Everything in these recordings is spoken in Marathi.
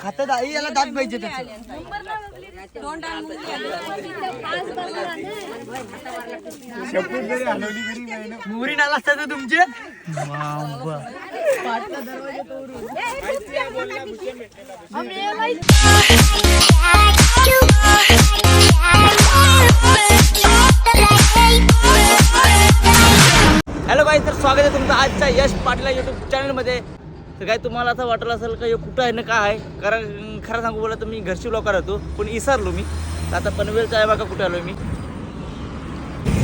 खातात आई याला दात पाहिजे मुरी नाला असतात तुमचे? हॅलो बाई तर स्वागत आहे तुमचं आजच्या यश पाटील युट्यूब चॅनलमध्ये तर काय तुम्हाला असं वाटलं असेल का हे कुठं आहे ना काय आहे? कारण खरं सांगू बोला तर मी घरची ब्लॉकर होतो पण विसरलो मी. आता पनवेलचा आहे बघा कुठे आलो मी.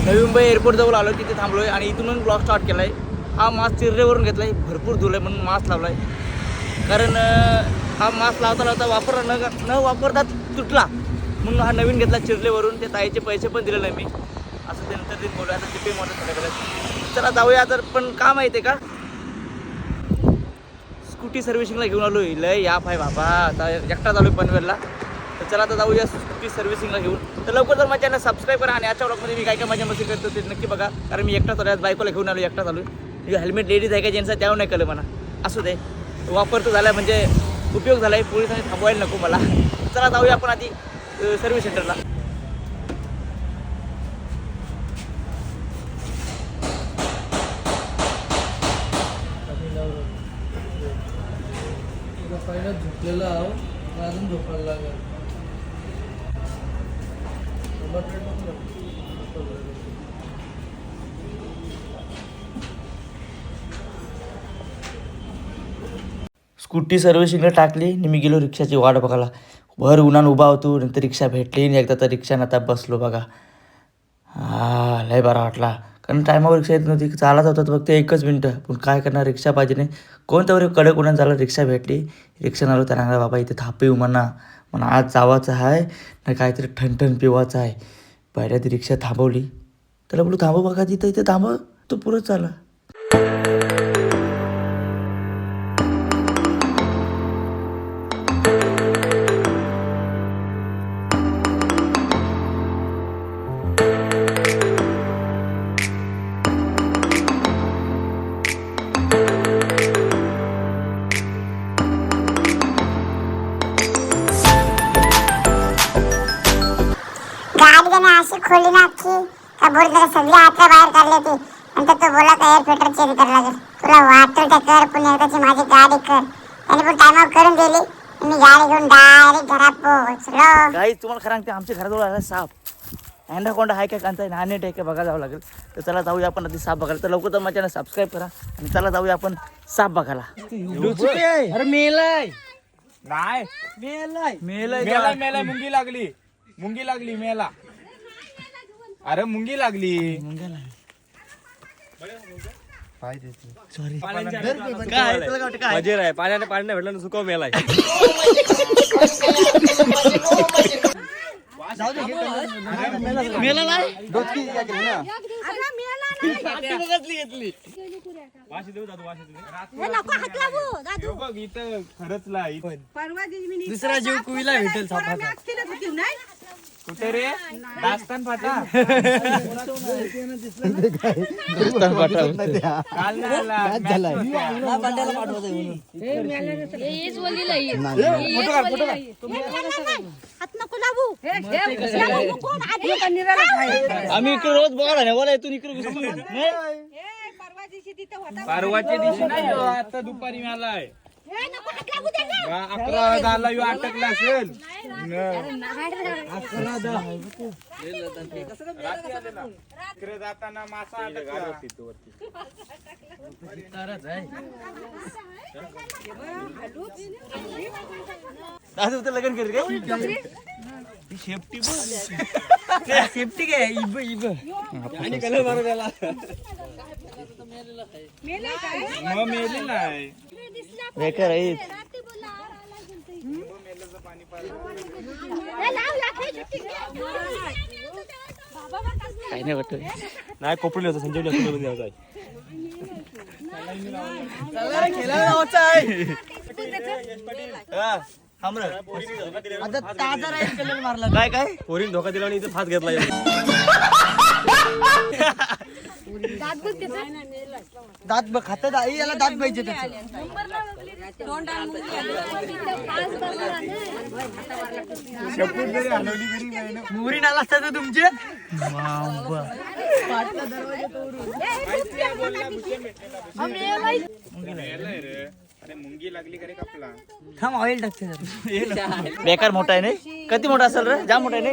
नवी मुंबई एअरपोर्ट जवळ आलो तिथे थांबलो आहे आणि इथून ब्लॉग स्टार्ट केला आहे हा मास्क चिररेवरून घेतला आहे भरपूर धुलं आहे म्हणून मास्क लावला आहे कारण हा मास्क लावता लावता वापर न न वापरता तुटला. म्हणून हा नवीन घेतला चिरलेवरून ते ताईचे पैसे पण दिले नाही मी. असं ते ते बोलू आता ते पे मोठं चला जाऊया तर पण का माहिती आहे का? स्कूटी सर्व्हिसिंगला घेऊन आलो लय या पाय बाबा. आता एकटा चालू आहे पनवेलला. तर चला आता जाऊया स्कूटी सर्व्हिसिंगला घेऊन. तर लवकर जर माझ्या सबस्क्राईब करा आणि याच्या ब्लॉगमध्ये मी काय काय माझ्या मस्ती करतो ते नक्की बघा. कारण मी एकटा चालू आहे बायकोला घेऊन आलो एकटा चालू आहे हेल्मेट लेडीज आहे का ज्यांचं त्यावर नाही कळलं मला. असू दे. वापर तो झाला म्हणजे उपयोग झाला आहे पोलिसांनी थांबवायला नको मला. चला जाऊया आपण आधी सर्व्हिस सेंटरला. झोपलेला आहो अजून झोपायला लागेल. स्कूटी सर्व्हिसिंगला टाकली आणि मी गेलो रिक्षाची वाट बघायला. भर उन्हान उभा होतो नंतर रिक्षा भेटली आणि एकदा तर रिक्षानं आता बसलो बघा. हा लय बरा वाटला. कारण टायमावर रिक्षा येत नव्हती चालत होता तर फक्त एकच मिनटं. पण काय करणार रिक्षा पाहिजे नाही. कोणत्या वरी कडक उन्हान झाला रिक्षा भेटली. रिक्षा आलो त्या सांगा बाबा इथे थापी म्हणा म्हणा आज जावाचं आहे ना काहीतरी ठणठण पिवायचं आहे पहिल्या ती रिक्षा थांबवली. त्याला बोलू थांबव बघा तिथं इथे थांबव तो पुरत चाला अख्खी का बोल जरा सगळी आतल्या बाहेर काढली ती नंतर तो बोला का एअर फिल्टर चेंज लागेल तुला वाटतं ते कर पण एकदाची माझी गाडी कर. त्याने पण टायमावर करून दिली. मी गाडी घेऊन डायरेक्ट घरात पोहोचलो. काही तुम्हाला खरं सांगते आमच्या घराजवळ आला साप. अँडाकोंडा आहे काय कांचा नाणे आहे काय बघा जावं लागेल. तर चला जाऊया आपण आधी साप बघायला. तर लवकर तर माझ्या सबस्क्राईब करा. आणि चला जाऊया आपण साप बघायला. अरे मेलाय. नाही. मेलाय. मेलंय मेला का? मेला मुंगी लागली. मुंगी लागली मेला. अरे मुंगी लागली. सॉरी काय? तुला काय वाटतं? काय? मजेर आहे. पाण्याने पाणी नाही भेटलं सुकव मेलाय. मेला नाही. तो बघ इथं खरंच ला इथं. दुसरा जीव कुईला भेटेल सापाचा. कुठे रे? दास्तान फाटा. काल नाही आला match होत्या. आम्ही इकडे रोज बघा ना बोला इथून इकडे घुसतो. नाही? परवाच्या दिवशी नाही ह्यो, आता दुपारी मिळालाय. अकरा झाला ह्यो अटकला असेल. इकडे जाताना मासा अटकला असं होतं लगन कर शेफ्टी सेफ्टी काय? इब इब आणि कलर मारू त्याला मग मेलेला आहे. बेकार आहे. काही नाही वाटत. नाही कोपरली होतं हा, ताजा राईस कलर मारला काय काय? पोरीन धोका दिला आणि इथं फास घेतला दात बघ खात याला दात पाहिजे शेपूट मुरी नाला असतात ना तुमचे थांब ऑइल टाकते बेकार मोठा आहे नाही? किती मोठा असेल रे? जाम मोठा आहे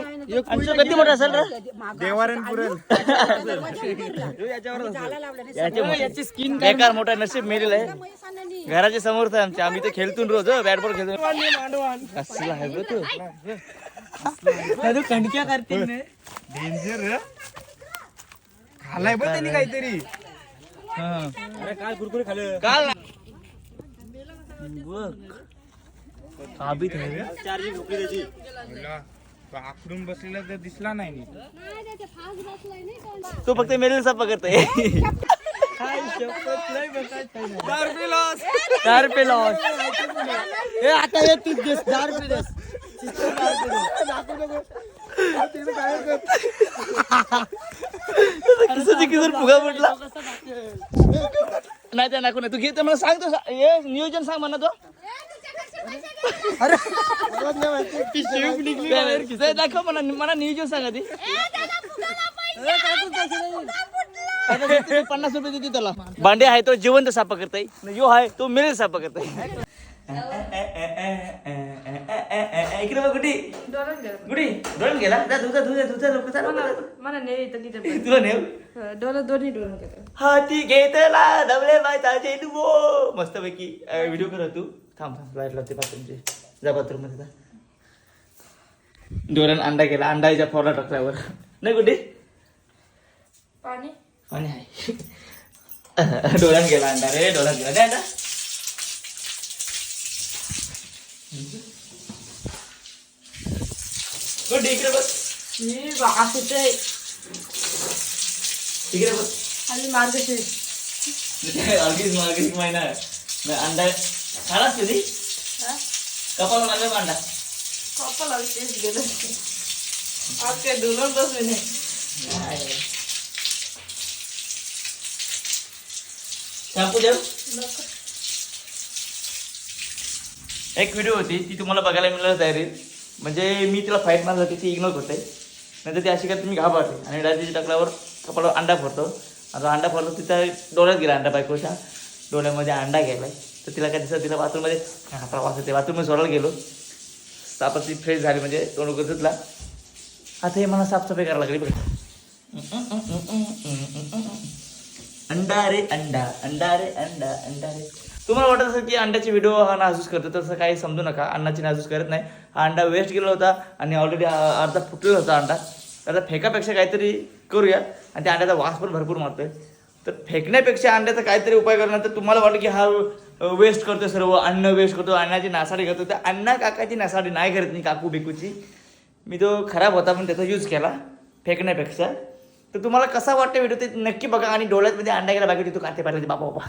अंशू किती मोठा असेल रे? देवारण याची स्किन बेकार मोठा नशीब मेलेला आहे. घराच्या समोर आहे आमच्या आम्ही तर खेळतून रोज बॅट बॉल खेळतो असला आहे बरं तू? कणक्या करते डेंजर खालाय बघ त्यांनी काहीतरी. अरे काय कुरकुरे खाल्लं. काल बघ. काबीत आहे. चार्जिंग झोपली त्याची. बसलेला तर दिसला नाही नीट. तो फक्त मेलेला सापा करतोय. चार पे लॉस हे आता ये तू देस चार पे देस. किसची किसर फुगा म्हटला नाही त्या नाकू नाही. तू घेते मला सांग तो हे नियोजन सांग म्हणा तो. अरे. ते दाखव म्हणा मला नियोजन सांगा ती. आता ते पन्नास रुपये देते त्याला. भांडे आहे तो जिवंत सापा करताय. यो आहे तो मिळेल सापा करताय. इकडे बघ गुडी. गुडी डोळून गेला जा तुझा तुझा तुझा लोक मला नाही तर तिथे तुला नेव डोलं दोन्ही घेतो हाती घेतला दबले बायचा जेलू मस्त पैकी व्हिडिओ कर तू थांब थांब लाइट लावते बाथरूमचे जा बाथरूममध्ये जा. डोळ्यान अंडा केला. अंडाच्या फोडा टाकल्यावर. नाही गुडी पाणी? पाणी आहे. डोळ्यात गेला अंडा रे डोळ्यात गेला. नाही अंडा गुड इकडे बस. मी वासते इकडे बस. आणि मार्गशीर्ष. अगदीच मागीच महिना आहे. खालास कधी कपाला लागला अंडा कपाला तेच गेलं आज काय डोलून बसले नाही. शॅम्पू देऊ एक व्हिडिओ होती ती तुम्हाला बघायला मिळालं तयारी. म्हणजे मी तिला फाईट मारत होती ती इग्नोर करते. नंतर ती अशी काय तुम्ही घाबरते. आणि रात्रीच्या टाकल्यावर कपाळावर अंडा फोडतो. आणि तो अंडा फोडतो तिचा डोळ्यात गेला अंडा बायकोच्या. डोळ्यामध्ये अंडा गेलाय. तर तिला काय दिसत तिला बाथरूममध्ये हा, प्रवास होते बाथरूममध्ये सोडायला गेलो. आता ती फ्रेश झाली म्हणजे तोंड वगैरे धुतला. आता हे मला साफसफाई करायला लागली बघा. अंडा रे अंडा अंडा रे अंडा अंडा रे. तुम्हाला वाटत असेल की अंड्याचे व्हिडिओ हा नाजूस करतो तसं काही समजू नका. अन्नाची नाजूस करत नाही. हा अंडा वेस्ट गेला होता आणि ऑलरेडी अर्धा फुटलेला होता अंडा. तर आता फेकापेक्षा काहीतरी करूया आणि त्या अंड्याचा वास पण भरपूर मारतोय. तर फेकण्यापेक्षा अंड्याचा काहीतरी उपाय करणार तर तुम्हाला वाटलं की हा वेस्ट करतो सर्व अन्न वेस्ट करतो अन्नाची नासाडी करतो तर अण्णा काकाची नासाडी नाही करत नाही काकू बिकूची. मी तो खराब होता पण त्याचा यूज केला फेकण्यापेक्षा. तर तुम्हाला कसा वाटतं व्हिडिओ ते नक्की बघा आणि डोळ्यात मध्ये अंडा गेला बाकी तो काते पाहिजे बाबा बाबा.